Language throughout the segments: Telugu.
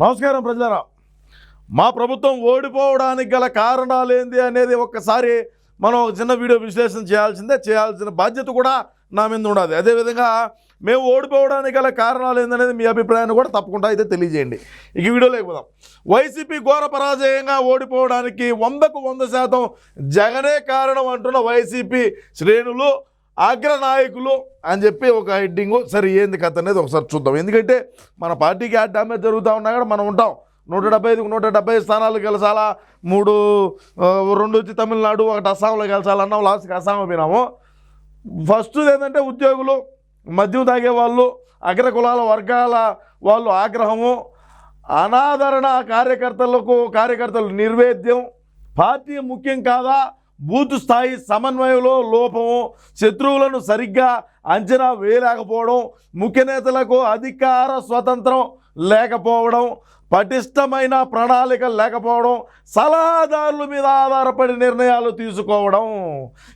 నమస్కారం ప్రజలారా. మా ప్రభుత్వం ఓడిపోవడానికి గల కారణాలు ఏంది అనేది ఒక్కసారి మనం ఒక చిన్న వీడియో విశ్లేషణ చేయాల్సిందే. చేయాల్సిన బాధ్యత కూడా నా మీద ఉండదు అదేవిధంగా మేము ఓడిపోవడానికి గల కారణాలు ఏందనేది మీ అభిప్రాయాన్ని కూడా తప్పకుండా అయితే తెలియజేయండి. ఇక ఈ వీడియో లేకపోదాం వైసీపీ ఘోర పరాజయంగా ఓడిపోవడానికి వందకు వంద శాతం జగనే కారణం అంటున్న వైసీపీ శ్రేణులు అగ్రనాయకులు అని చెప్పి ఒక హెడ్డింగ్ సరే ఏంది కథ అనేది ఒకసారి చూద్దాం. ఎందుకంటే మన పార్టీకి ఆ డ్యామేజ్ జరుగుతూ ఉన్నా కూడా మనం ఉంటాం. నూట డెబ్బై ఐదుకు నూట డెబ్బై ఐదు స్థానాలు గెలచాలా మూడు రెండు వచ్చి తమిళనాడు ఒకటి అస్సాంలో గెలచాలన్నాం లాస్ట్కి అస్సాం పోయినాము. ఫస్ట్ ఏంటంటే ఉద్యోగులు మద్యం తాగే వాళ్ళు అగ్ర కులాల వర్గాల వాళ్ళు ఆగ్రహము అనాదరణ కార్యకర్తలకు కార్యకర్తలు నిర్వేద్యం పార్టీ ముఖ్యం కాదా బూత్ స్థాయి సమన్వయంలో లోపము శత్రువులను సరిగ్గా అంచనా వేయలేకపోవడం ముఖ్య నేతలకు అధికార స్వతంత్రం లేకపోవడం పటిష్టమైన ప్రణాళిక లేకపోవడం సలహాదారుల మీద ఆధారపడి నిర్ణయాలు తీసుకోవడం.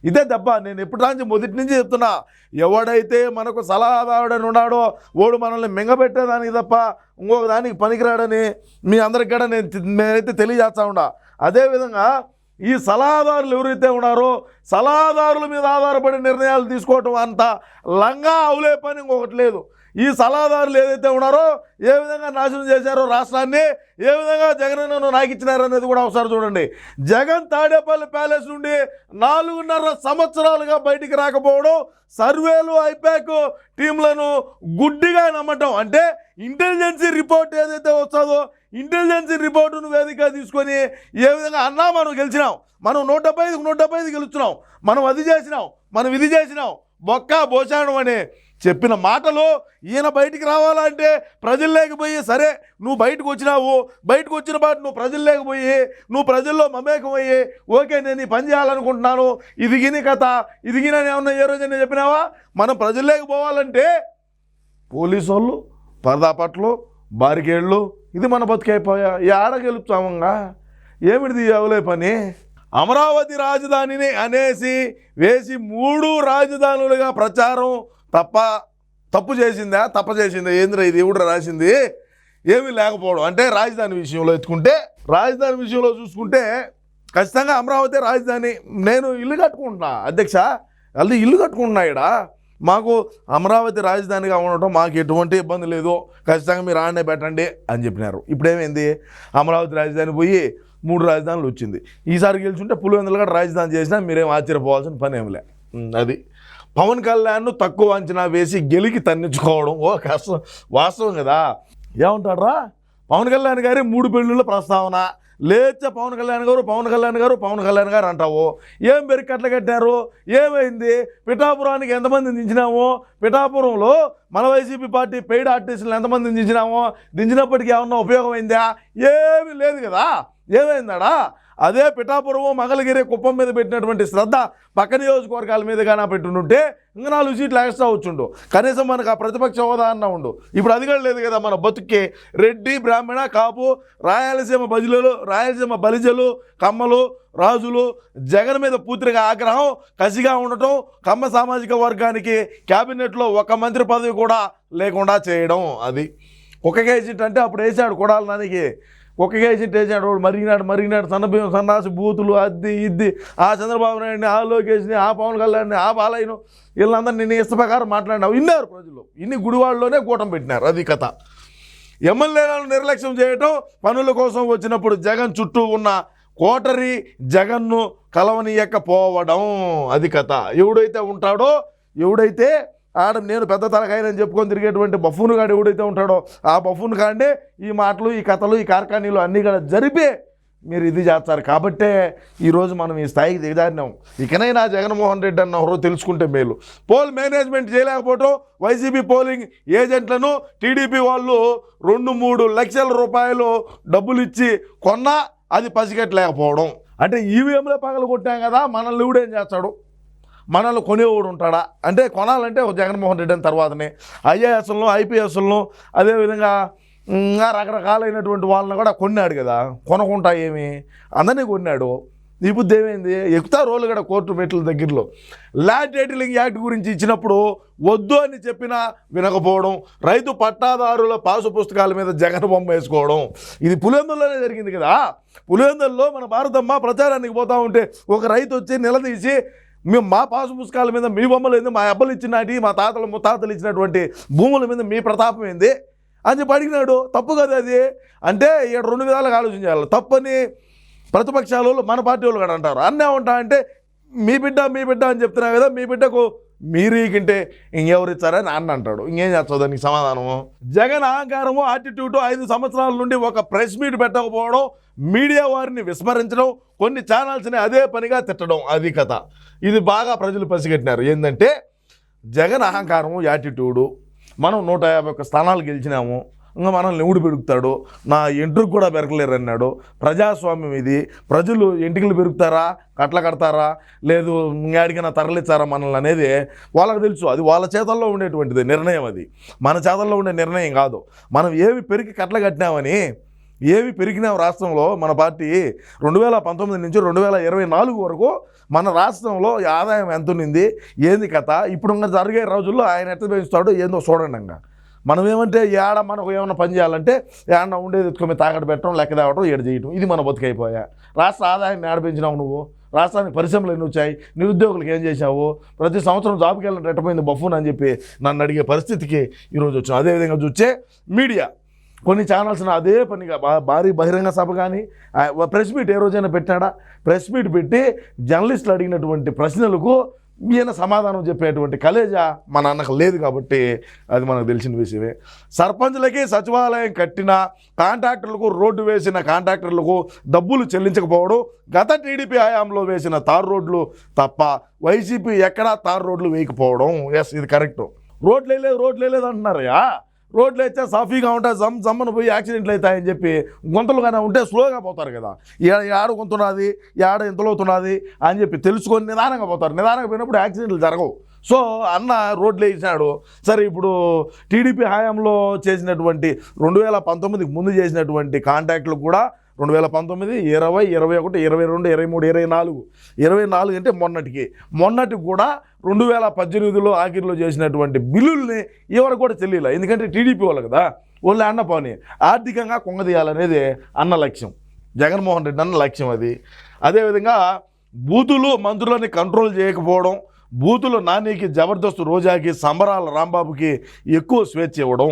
ఇదే దెబ్బ. నేను ఎప్పటి నుంచి మొదటి నుంచి చెప్తున్నా ఎవడైతే మనకు సలహాదారుడని ఉన్నాడో ఓడు మనల్ని మింగబెట్టేదానికి తప్ప ఇంకొక దానికి పనికిరాడని మీ అందరికి కూడా నేను నేనైతే తెలియజేస్తా ఉండా అదేవిధంగా ఈ సలహాదారులు ఎవరైతే ఉన్నారో సలహాదారుల మీద ఆధారపడి నిర్ణయాలు తీసుకోవటం అంత లంగా అవులే పని ఇంకొకటి లేదు. ఈ సలహాదారులు ఏదైతే ఉన్నారో ఏ విధంగా నాశనం చేశారో రాష్ట్రాన్ని ఏ విధంగా జగనన్నను నాకిచ్చినారనేది కూడా ఒకసారి చూడండి. జగన్ తాడేపల్లి ప్యాలెస్ నుండి నాలుగున్నర సంవత్సరాలుగా బయటికి రాకపోవడం సర్వేలు ఐపాక్ టీంలను గుడ్డిగా నమ్మటం అంటే ఇంటెలిజెన్సీ రిపోర్ట్ ఏదైతే వస్తుందో ఇంటెలిజెన్సీ రిపోర్టును వేదిక తీసుకొని ఏ విధంగా అన్నా మనం గెలిచినాం. మనం నూట డెబ్బై ఐదుకు నూట డెబ్బై ఐదు గెలుచున్నాం. మనం అది చేసినాం. మనం ఇది చేసినాం. బొక్క భోజనం అని చెప్పిన మాటలు ఈయన బయటికి రావాలంటే ప్రజల్లోకి పోయి సరే నువ్వు బయటకు వచ్చినావు. బయటకు వచ్చిన పాటు నువ్వు ప్రజల్లోకి లేకపోయి నువ్వు ప్రజల్లో మమేకమయ్యి ఓకే నేను ఈ పని చేయాలనుకుంటున్నాను. ఇదిగిని కథ ఇదిగిన ఏమన్నా ఏ రోజైనా చెప్పినావా? మనం ప్రజల్లోకి పోవాలంటే పోలీసు వాళ్ళు పరదాపట్లు బారికేళ్ళు ఇది మన బతికైపోయా ఈ ఆడ గెలుపుతామంగా ఏమిటిది ఈ అవలే పని? అమరావతి రాజధానిని అనేసి వేసి మూడు రాజధానులుగా ప్రచారం తప్ప తప్పు చేసిందా? తప్ప చేసిందా? ఏంద్రా ఇది? ఎవడు రాసింది? ఏమీ లేకపోవడం. అంటే రాజధాని విషయంలో ఎత్తుకుంటే రాజధాని విషయంలో చూసుకుంటే ఖచ్చితంగా అమరావతి రాజధాని నేను ఇల్లు కట్టుకుంటున్నా. అధ్యక్ష అది ఇల్లు కట్టుకుంటున్నా ఇక్కడ మాకు అమరావతి రాజధానిగా ఉండటం మాకు ఎటువంటి ఇబ్బంది లేదు. ఖచ్చితంగా మీరు ఆడనే పెట్టండి అని చెప్పినారు. ఇప్పుడేమైంది? అమరావతి రాజధాని పోయి మూడు రాజధానులు వచ్చింది. ఈసారి గెలుచుంటే పులివెందులు కూడా రాజధాని చేసినా మీరేం ఆశ్చర్యపోవాల్సిన పని ఏమిలే అది. పవన్ కళ్యాణ్ను తక్కువ అంచనా వేసి గెలికి తన్నించుకోవడం ఓ కష్టం. వాస్తవం కదా. ఏమంటారా పవన్ కళ్యాణ్ గారి మూడు పెళ్ళిళ్ళ ప్రస్తావన. లేచ పవన్ కళ్యాణ్ గారు పవన్ కళ్యాణ్ గారు పవన్ కళ్యాణ్ గారు అంటావు. ఏం బెరికట్ల కట్టారు? ఏమైంది? పిఠాపురానికి ఎంతమంది దించినాము? పిఠాపురంలో మన వైసీపీ పార్టీ పెయిడ్ ఆర్టిస్టులు ఎంతమంది దించినాము? దించినప్పటికీ ఏమన్నా ఉపయోగమైందా? ఏమీ లేదు కదా. ఏమైందాడా? అదే పిఠాపురము మంగళగిరి కుప్పం మీద పెట్టినటువంటి శ్రద్ధ పక్క నియోజకవర్గాల మీద కానీ పెట్టుంటే ఇంకా నాలుగు సీట్లు ఎక్స్ట్రా వచ్చుండు. కనీసం మనకు ఆ ప్రతిపక్ష హోదా అన్న ఉండు. ఇప్పుడు అది కూడా లేదు కదా మన బతుక్కి. రెడ్డి బ్రాహ్మణ కాపు రాయలసీమ బజులు రాయలసీమ బలిజలు కమ్మలు రాజులు జగన్ మీద పూర్తిగా ఆగ్రహం కసిగా ఉండటం కమ్మ సామాజిక వర్గానికి క్యాబినెట్లో ఒక మంత్రి పదవి కూడా లేకుండా చేయడం అది. ఒక కేజీ అంటే అప్పుడు వేసాడు కొడాలి నానికి. ఒక కేజీట్ వేసాడు వాడు మరిగినాడు మరిగినాడు సన్నబియ్యం సన్నాసి బూతులు అద్ది ఇద్ది ఆ చంద్రబాబు నాయుడిని ఆ లోకేష్ని ఆ పవన్ కళ్యాణ్ని ఆ బాలయ్యను వీళ్ళందరూ నేను ఇష్ట ప్రకారం మాట్లాడినావు. విన్నారు ప్రజలు. ఇన్ని గుడివాళ్ళలోనే కూటం పెట్టినారు. అది కథ. ఎమ్మెల్యేలను నిర్లక్ష్యం చేయటం పనుల కోసం వచ్చినప్పుడు జగన్ చుట్టూ ఉన్న కోటరి జగన్ను కలవనీయకపోవడం. అది కథ. ఎవడైతే ఉంటాడో ఎవడైతే ఆడ నేను పెద్ద తలకాయనని చెప్పుకొని తిరిగేటువంటి బఫూన్ గాడు ఎవడైతే ఉంటాడో ఆ బఫూన్ కాండే ఈ మాటలు ఈ కథలు ఈ కార్ఖానీలు అన్నీ కూడా జరిపే మీరు ఇది చేస్తారు. కాబట్టే ఈరోజు మనం ఈ స్థాయికి దిగజారినాం. ఇకనైనా జగన్మోహన్ రెడ్డి అన్న ఎవరో తెలుసుకుంటే మేలు. పోల్ మేనేజ్మెంట్ చేయలేకపోవటం వైసీపీ పోలింగ్ ఏజెంట్లను టీడీపీ వాళ్ళు రెండు మూడు లక్షల రూపాయలు డబ్బులు ఇచ్చి కొన్నా అది పసిగట్టలేకపోవడం. అంటే ఈవీఎంలో పగలు కొట్టాం కదా మనల్ని ఎవడేం చేస్తాడు? మనల్ని కొనేవాడు ఉంటాడా? అంటే కొనాలంటే ఒక జగన్మోహన్ రెడ్డి అని తర్వాతనే. ఐఏఎస్లను ఐపీఎస్లను అదేవిధంగా ఇంకా రకరకాలైనటువంటి వాళ్ళని కూడా కొన్నాడు కదా. కొనకుండా ఏమి? అందరినీ కొన్నాడు. ఇప్పుడు ఏమైంది? ఎక్కుతా రోలు కూడా కోర్టు మెట్ల దగ్గరలో. ల్యాండ్ టైటిలింగ్ యాక్ట్ గురించి ఇచ్చినప్పుడు వద్దు అని చెప్పినా వినకపోవడం రైతు పట్టాదారుల పాసు పుస్తకాల మీద జగన్ బొమ్మ వేసుకోవడం ఇది పులివెందుల్లోనే జరిగింది కదా. పులివెందుల్లో మన భారతమ్మ ప్రచారానికి పోతూ ఉంటే ఒక రైతు వచ్చి నిలదీసి మేము మా పాసు పుస్తకాల మీద మీ బొమ్మలు ఏంది మా అబ్బలు ఇచ్చినటి మా తాతలు ముత్తాతలు ఇచ్చినటువంటి భూముల మీద మీ ప్రతాపం ఏంది? అని చెప్పి అడిగినాడు. తప్పు కదా అది? అంటే ఇక్కడ రెండు విధాలుగా ఆలోచించాలి తప్పని ప్రతిపక్షాలు మన పార్టీ వాళ్ళు కూడా అంటారు. అన్నే ఉంటా అంటే మీ బిడ్డ మీ బిడ్డ అని చెప్తున్నా కదా మీ బిడ్డకు మీరు ఈకింటే ఇంకెవరిచ్చారా నాన్న అన్న అంటాడు. ఇంకేం చేస్తుంది దానికి సమాధానము జగన్ అహంకారము యాటిట్యూడ్ ఐదు సంవత్సరాల నుండి ఒక ప్రెస్ మీట్ పెట్టకపోవడం మీడియా వారిని విస్మరించడం కొన్ని ఛానల్స్ని అదే పనిగా తిట్టడం అది కథ. ఇది బాగా ప్రజలు పసిగట్టినారు. ఏంటంటే జగన్ అహంకారము యాటిట్యూడు మనం నూట యాభై ఒక్క స్థానాలు గెలిచినాము. ఇంకా మనల్ని ఎవడు పెరుగుతాడు? నా ఎంట్రుకు కూడా పెరగలేరు అన్నాడు ప్రజాస్వామ్యం ఇది. ప్రజలు ఎంటికలు పెరుగుతారా? కట్ల కడతారా? లేదు ఇంకాడికైనా తరలిస్తారా మనల్ని అనేది వాళ్ళకి తెలుసు. అది వాళ్ళ చేతల్లో ఉండేటువంటిది నిర్ణయం అది. మన చేతల్లో ఉండే నిర్ణయం కాదు. మనం ఏవి పెరిగి కట్ల కట్టినామని ఏవి పెరిగినాం రాష్ట్రంలో మన పార్టీ రెండు వేల పంతొమ్మిది నుంచి రెండు వేల ఇరవై నాలుగు వరకు మన రాష్ట్రంలో ఆదాయం ఎంత ఉన్నింది ఏంది కథ? ఇప్పుడు జరిగే రోజుల్లో ఆయన ఎట్లా పెంచుతాడో ఏందో చూడండి ఇంకా. మనం ఏమంటే ఏడ మనకు ఏమైనా పని చేయాలంటే ఏడన్నా ఉండేది ఎత్తుకొని తాగడ పెట్టడం లెక్క తేవడం ఏడు చేయటం. ఇది మన బతుకైపోయా. రాష్ట్ర ఆదాయాన్ని ఏడపించినావు నువ్వు? రాష్ట్రానికి పరిశ్రమలు ఎన్ని వచ్చాయి? నిరుద్యోగులకు ఏం చేశావు? ప్రతి సంవత్సరం జాబ్కి వెళ్ళడం ఎట్టపోయింది బఫూన్ అని చెప్పి నన్ను అడిగే పరిస్థితికి ఈరోజు వచ్చాం అదేవిధంగా చూస్తే మీడియా. కొన్ని ఛానల్స్ అదే పనిగా భారీ బహిరంగ సభ కానీ ప్రెస్ మీట్ ఏ రోజైనా పెట్టాడా ప్రెస్ మీట్ పెట్టి జర్నలిస్టులు అడిగినటువంటి ప్రశ్నలకు ఈయన సమాధానం చెప్పేటువంటి కలేజా మా నాన్నకు లేదు కాబట్టి అది మనకు తెలిసిన విషయమే. సర్పంచ్లకి సచివాలయం కట్టిన కాంట్రాక్టర్లకు రోడ్డు వేసిన కాంట్రాక్టర్లకు డబ్బులు చెల్లించకపోవడం గత టీడీపీ హయాంలో వేసిన తార్ రోడ్లు తప్ప వైసీపీ ఎక్కడా తార్ రోడ్లు వేయకపోవడం. ఎస్ ఇది కరెక్ట్. రోడ్లు వేయలేదు రోడ్లు వేయలేదు అంటున్నారయ్యా రోడ్లు అయితే సాఫీగా ఉంటాయి జమ్ జమ్మను పోయి యాక్సిడెంట్లు అవుతాయని చెప్పి గుంతలుగానే ఉంటే స్లోగా పోతారు కదా. ఈ- ఆడ గుంతున్నది ఈ ఆడ ఇంతలోతున్నది అని చెప్పి తెలుసుకొని నిదానంగా పోతారు. నిదానంగా పోయినప్పుడు యాక్సిడెంట్లు జరగవు. సో అన్న రోడ్లు వేసినాడు. సరే ఇప్పుడు టీడీపీ హయాంలో చేసినటువంటి రెండు వేల పంతొమ్మిదికి ముందు చేసినటువంటి కాంటాక్ట్లు కూడా రెండు వేల పంతొమ్మిది ఇరవై ఇరవై ఒకటి ఇరవై రెండు ఇరవై మూడు ఇరవై నాలుగు. ఇరవై నాలుగు అంటే మొన్నటికి. మొన్నటికి కూడా రెండు వేల పద్దెనిమిదిలో ఆఖరిలో చేసినటువంటి బిల్లుల్ని ఎవరికి కూడా తెలియలే. ఎందుకంటే టీడీపీ వాళ్ళు కదా. వాళ్ళు అన్న పని. ఆర్థికంగా కొంగదీయాలనేది అన్న లక్ష్యం. జగన్మోహన్ రెడ్డి అన్న లక్ష్యం అది. అదేవిధంగా బూతులు మంత్రులని కంట్రోల్ చేయకపోవడం బూతులు నానికి జబర్దస్త్ రోజాకి సంబరాల రాంబాబుకి ఎక్కువ స్వేచ్ఛ ఇవ్వడం.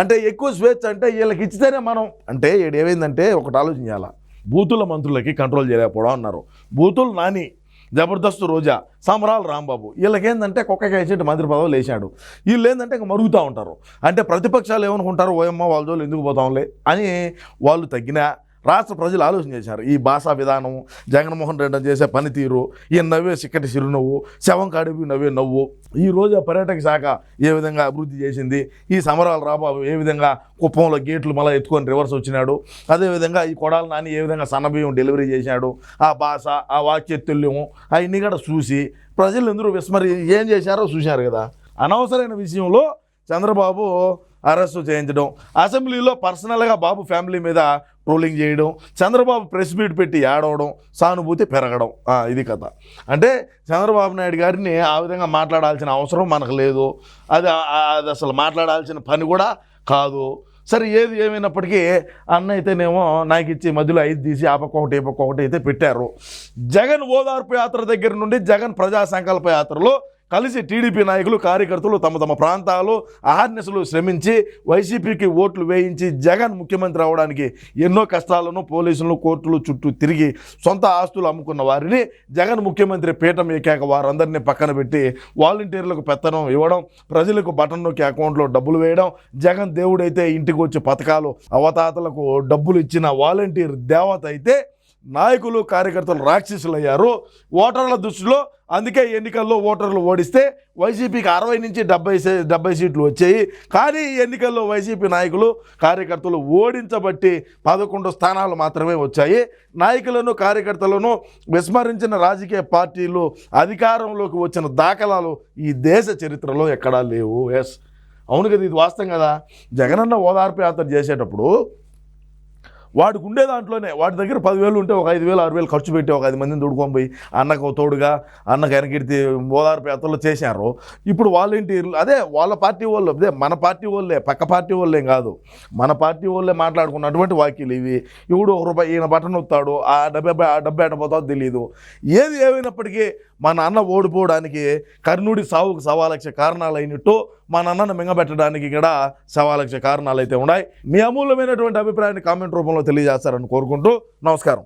అంటే ఎక్కువ స్వేచ్ఛ అంటే వీళ్ళకి ఇచ్చితేనే మనం అంటే ఏమైందంటే ఒకటి ఆలోచించాల? బూతుల మంత్రులకి కంట్రోల్ చేయలేకపోవడం అన్నారు. బూతులు నాని జబర్దస్త్ రోజా సంబరాల రాంబాబు వీళ్ళకేందంటే కుక్క కేసేటి మంత్రి పదవులు వేసాడు వీళ్ళు ఏంటంటే ఇంకా మరుగుతూ ఉంటారు. అంటే ప్రతిపక్షాలు ఏమనుకుంటారు? ఓయమ్మ వాళ్ళ జోలు ఎందుకు పోతాంలే అని వాళ్ళు తగ్గినా రాష్ట్ర ప్రజలు ఆలోచన చేశారు. ఈ భాషా విధానం జగన్మోహన్ రెడ్డి చేసే పనితీరు ఈ నవ్వే చిక్కటి చిరునవ్వు శవం కాడిపి నవ్వే నవ్వు ఈ రోజు పర్యాటక శాఖ ఏ విధంగా అభివృద్ధి చేసింది ఈ సమరాలు రాబాబు ఏ విధంగా కుప్పంలో గేట్లు మళ్ళీ ఎత్తుకొని రివర్స్ వచ్చినాడు అదేవిధంగా ఈ కొడాల నాని ఏ విధంగా సన్నబియ్యం డెలివరీ చేశాడు ఆ భాష ఆ వాక్యతుల్యము అవన్నీ కూడా చూసి ప్రజలు ఎందరూ విస్మరి ఏం చేశారో చూశారు కదా. అనవసరమైన విషయంలో చంద్రబాబు అరెస్టు చేయించడం అసెంబ్లీలో పర్సనల్గా బాబు ఫ్యామిలీ మీద ట్రోలింగ్ చేయడం చంద్రబాబు ప్రెస్ మీట్ పెట్టి ఏడవడం సానుభూతి పెరగడం. ఇది కథ. అంటే చంద్రబాబు నాయుడు గారిని ఆ విధంగా మాట్లాడాల్సిన అవసరం మనకు లేదు. అది అది అసలు మాట్లాడాల్సిన పని కూడా కాదు. సరే ఏది ఏమైనప్పటికీ అన్న అయితేనేమో నాకు ఇచ్చి మధ్యలో ఐదు తీసి ఆ పక్క ఒకటి ఈ పక్క ఒకటి అయితే పెట్టారు. జగన్ ఓదార్పు యాత్ర దగ్గర నుండి జగన్ ప్రజా సంకల్ప యాత్రలో కలిసి టీడీపీ నాయకులు కార్యకర్తలు తమ తమ ప్రాంతాలు అహర్నిశలు శ్రమించి వైసీపీకి ఓట్లు వేయించి జగన్ ముఖ్యమంత్రి అవడానికి ఎన్నో కష్టాలను పోలీసులు కోర్టులు చుట్టూ తిరిగి సొంత ఆస్తులు అమ్ముకున్న వారిని జగన్ ముఖ్యమంత్రి పీఠం ఎక్కాక వారందరినీ పక్కన పెట్టి వాలంటీర్లకు పెత్తనం ఇవ్వడం ప్రజలకు బటన్ నొక్కి అకౌంట్లో డబ్బులు వేయడం జగన్ దేవుడైతే ఇంటికి వచ్చి పథకాలు అవతాతలకు డబ్బులు ఇచ్చిన వాలంటీర్ దేవత అయితే నాయకులు కార్యకర్తలు రాక్షసులు అయ్యారు ఓటర్ల దృష్టిలో అందుకే ఎన్నికల్లో ఓటర్లు ఓడిస్తే వైసీపీకి అరవై నుంచి డెబ్బై డెబ్బై సీట్లు వచ్చాయి. కానీ ఎన్నికల్లో వైసీపీ నాయకులు కార్యకర్తలు ఓడించబట్టి పదకొండు స్థానాలు మాత్రమే వచ్చాయి. నాయకులను కార్యకర్తలను విస్మరించిన రాజకీయ పార్టీలు అధికారంలోకి వచ్చిన దాఖలాలు ఈ దేశ చరిత్రలో ఎక్కడా లేవు. ఎస్. అవును కదా ఇది వాస్తవం కదా? జగనన్న ఓదార్పు యాత్ర చేసేటప్పుడు వాడికి ఉండే దాంట్లోనే వాడి దగ్గర పదివేలు ఉంటే ఒక ఐదు వేలు ఆరు వేలు ఖర్చు పెట్టి ఒక ఐదు మందిని తోడుకొని పోయి అన్నకు తోడుగా అన్నకు వెనకెడితే ఓదారు పేతల్లో చేశారు. ఇప్పుడు వాలంటీర్లు అదే వాళ్ళ పార్టీ వాళ్ళు అదే మన పార్టీ వాళ్ళే పక్క పార్టీ వాళ్ళేం కాదు. మన పార్టీ వాళ్ళే మాట్లాడుకున్నటువంటి వాక్యలు ఇవి. ఇప్పుడు ఒక రూపాయి ఈయన బటన్ వస్తాడు ఆ డబ్బు ఆ డబ్బు ఎట్టపోతాదో తెలియదు ఏది ఏమైనప్పటికీ మా నాన్న ఓడిపోవడానికి కర్ణుడి సావుకు సవాలక్ష కారణాలు అయినట్టు మా నాన్నను మింగబెట్టడానికి కూడా సవాలక్ష కారణాలు అయితే ఉన్నాయి. మీ అమూల్యమైనటువంటి అభిప్రాయాన్ని కామెంట్ రూపంలో తెలియజేస్తారని కోరుకుంటూ నమస్కారం.